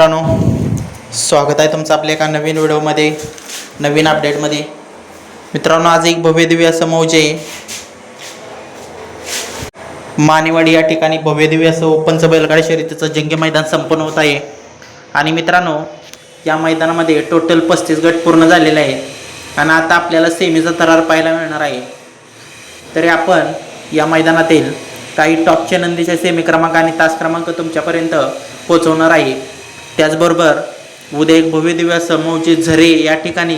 मित्रांनो स्वागत आहे तुमचं आपल्या एका नवीन व्हिडिओमध्ये नवीन अपडेटमध्ये मित्रांनो आज एक भव्यदिव्य असं मौजे. आहे मानेवाडी या ठिकाणी भव्यदिव्य असं ओपनचं बैलगाडी शर्यतीचं जंगी मैदान संपन्न होत आहे. आणि मित्रांनो या मैदानामध्ये टोटल पस्तीस गट पूर्ण झालेले आहे आणि आता आपल्याला सेमीचा थरार पाहायला मिळणार आहे. तरी आपण या मैदानातील काही टॉपच्या नंदीचे सेमी क्रमांक आणि तास क्रमांक तुमच्यापर्यंत पोहोचवणार आहे. त्याचबरोबर उद्या एक भव्य दिव्य झरे या ठिकाणी.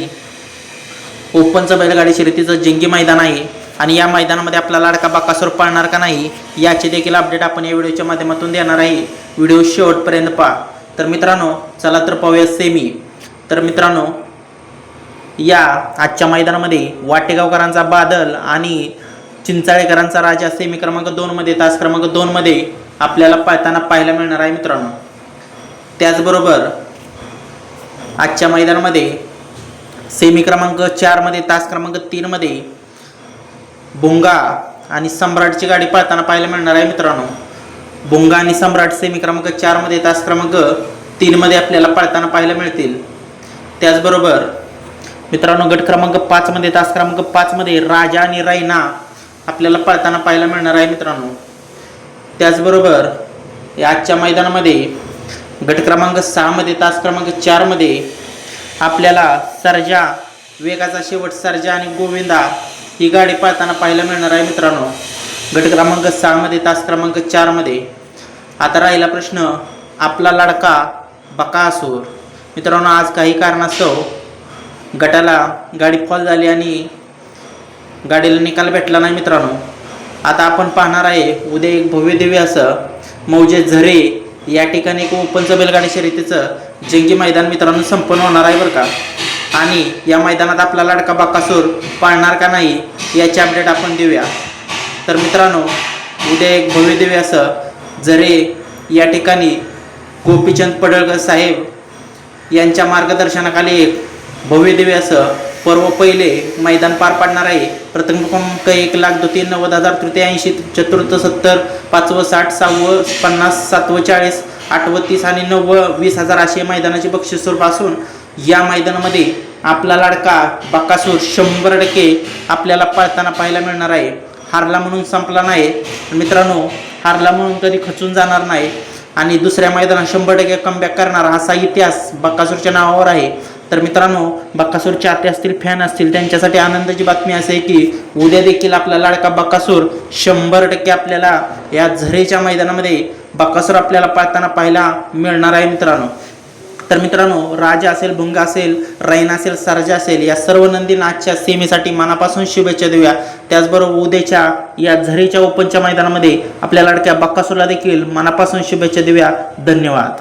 ओपनचं बैलगाडी शर्यतीचं जिंगी मैदान आहे. आणि या मैदानामध्ये आपला लाडका बाकासूर पाळणार का नाही याचे देखील अपडेट आपण या व्हिडिओच्या माध्यमातून देणार आहे. व्हिडिओ शेवटपर्यंत पहा. तर मित्रांनो चला तर पाहूया सेमी तर मित्रांनो या आजच्या मैदानामध्ये वाटेगावकरांचा बादल आणि चिंचाळेकरांचा राजा सेमी क्रमांक दोनमध्ये तास क्रमांक दोनमध्ये आपल्याला पाहताना पाहायला मिळणार आहे मित्रांनो. त्याचबरोबर आजच्या मैदानामध्ये सेमी क्रमांक चारमध्ये तास क्रमांक तीनमध्ये बुंगा आणि सम्राटची गाडी पळताना पाहायला मिळणार आहे मित्रांनो. बुंगा आणि सम्राट सेमी क्रमांक चारमध्ये तास क्रमांक तीनमध्ये आपल्याला पळताना पाहायला मिळतील. त्याचबरोबर मित्रांनो गट क्रमांक पाचमध्ये तास क्रमांक पाचमध्ये राजा आणि रैना आपल्याला पळताना पाहायला मिळणार आहे मित्रांनो. त्याचबरोबर या आजच्या मैदानामध्ये गट क्रमांक सहामध्ये तास क्रमांक चारमध्ये आपल्याला सर्जा वेगाचा शेवट सर्जा आणि गोविंदा ही गाडी पाळताना पाहायला मिळणार आहे मित्रांनो. गट क्रमांक सहामध्ये तास क्रमांक चारमध्ये आता राहिला प्रश्न आपला लाडका बकासूर मित्रांनो आज काही कारणास्तव गटाला गाडी फॉल झाली आणि गाडीला निकाल भेटला नाही मित्रांनो. आता आपण पाहणार आहे उद्या एक भव्यदेवी असं मौजे झरे या ठिकाणी एक ओपनचं बैलगाडी शर्यतीचं जंगी मैदान मित्रांनो संपन्न होणार आहे बरं का. आणि या मैदानात आपला लाडका बाकासूर पाळणार का नाही याची अपडेट आपण देऊया. तर मित्रांनो उद्या एक भव्य देवी असं जरे या ठिकाणी गोपीचंद पडळकर साहेब यांच्या मार्गदर्शनाखाली एक भव्य देवी असं पर्व पहिले मैदान पार पाडणार आहे. प्रथम क्रमांक एक लाख द्वितीय नव्वद हजार तृतीय ऐंशी चतुर्थ सत्तर पाचवं साठ सहावं पन्नास सातवं चाळीस आठवं तीस आणि नव्वं वीस हजार असे मैदानाचे बक्षीस स्वरूप असून या मैदानामध्ये आपला लाडका बाकासूर शंभर टक्के आपल्याला पळताना पाहायला मिळणार आहे. हारला म्हणून संपला नाही. मित्रांनो हारला म्हणून कधी खचून जाणार नाही. आणि दुसऱ्या मैदानात शंभर टक्के कमबॅक करणार असा इतिहास बक्कासूरच्या नावावर आहे. तर मित्रांनो बक्कासूर चाहते असतील फॅन असतील त्यांच्यासाठी आनंदाची बातमी असे आहे की उद्या देखील आपला लाडका बक्कासूर शंभर टक्के आपल्याला या झरेच्या मैदानामध्ये बक्कासूर आपल्याला पाळताना पाहायला मिळणार आहे मित्रांनो. तर मित्रांनो राजा असेल भुंगा असेल रैन असेल सरजा असेल या सर्व नंदी आजच्या सेमीसाठी मनापासून शुभेच्छा देऊया. त्याचबरोबर उद्याच्या या झरीच्या ओपनच्या मैदानामध्ये आपल्या लाडक्या बक्कासूरला देखील मनापासून शुभेच्छा देऊया. धन्यवाद.